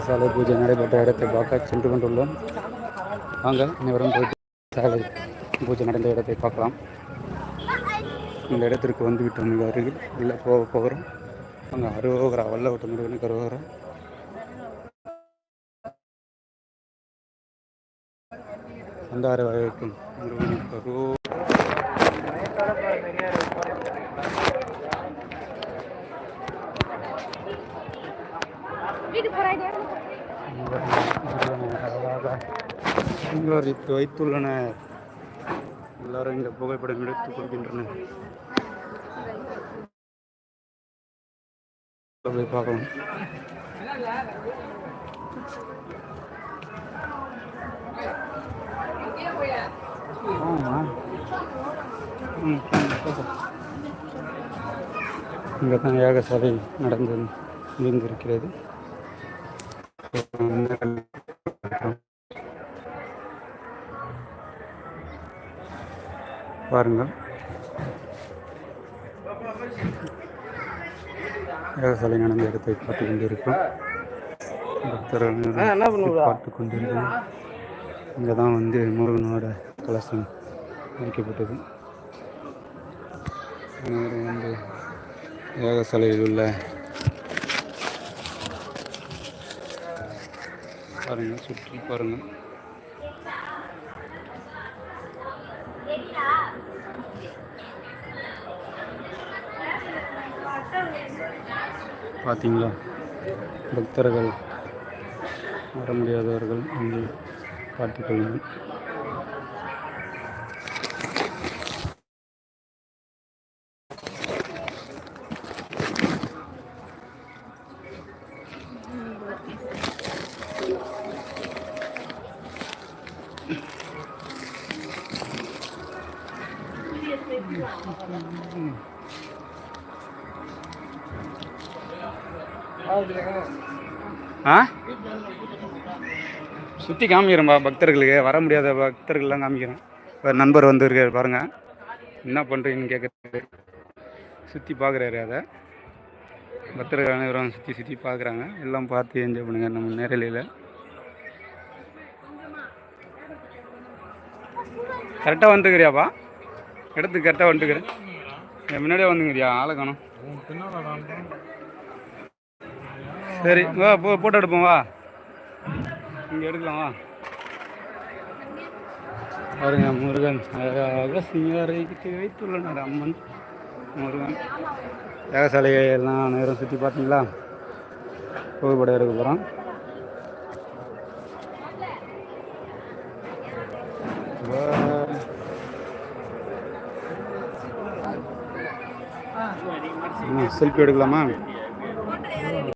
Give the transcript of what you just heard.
சாலை பூஜை நடைபெற்ற இடத்தை பார்க்க சென்று கொண்டுள்ளோம். வாங்க அனைவரும் போயிட்டு சாலை பூஜை நடந்த இடத்தை பார்க்கலாம். இந்த இடத்திற்கு வந்துவிட்டோம் மிக அருகில். உள்ள போக போகிறோம். அங்கே அருகோகரா வல்ல விட்டு முருகனுக்கு அருகோகரா அந்தார வரைக்கும் முருகனுக்கு அரோ இப்போ வைத்துள்ளனர் எல்லாரும் இங்கே புகைப்படம் எடுத்துக் கொள்கின்றனர். போய் பார்க்கலாம். இங்கே தான் யாகசாலை நடந்து முடிந்திருக்கிறது பாருங்கள். யாகசாலை நடந்த இடத்தை பார்த்து கொண்டிருக்கோம். பக்தர்கள் பார்த்து கொண்டிருக்கோம். இங்கே தான் வந்து முருகனோட கலசம் அனைவரும் வந்து யாகசாலையில் உள்ள பாருங்கள் சுற்றி பாருங்கள். பார்த்தீங்களா பக்தர்கள் வர முடியாதவர்கள் இங்கே பார்த்துக்கொள்ளுங்கள் ஆ? சுற்றி காமிக்கிறேன்பா பக்தர்களுக்கு. வர முடியாத பக்தர்கள்லாம் காமிக்கிறேன். ஒரு நண்பர் வந்திருக்காரு பாருங்கள் என்ன பண்ணுறீங்கன்னு கேட்குறாரு சுற்றி பார்க்குறாரு அதை. பக்தர்கள் அனைவரும் சுற்றி சுற்றி பார்க்குறாங்க எல்லாம் பார்த்து என்ஜாய் பண்ணுங்கள் நம்ம நேரலையில். கரெக்டாக வந்துருக்கிறியாப்பா? இடத்துக்கு கரெக்டாக வந்துருக்குறேன் என் முன்னாடியே வந்துங்கறியா? ஆளை காணும். சரி வா போ போட்டோ எடுப்போம் வா. இங்கே எடுக்கலாம் வா. பாருங்க முருகன். அழகாக சிங்காரைக்கு வைத்துள்ளனர் அம்மன் முருகன். யாகசாலையை எல்லாம் நேரம் சுற்றி பார்த்தீங்களா? புகைப்படம் எடுக்க போகிறோம் செல்ஃபி எடுக்கலாமா?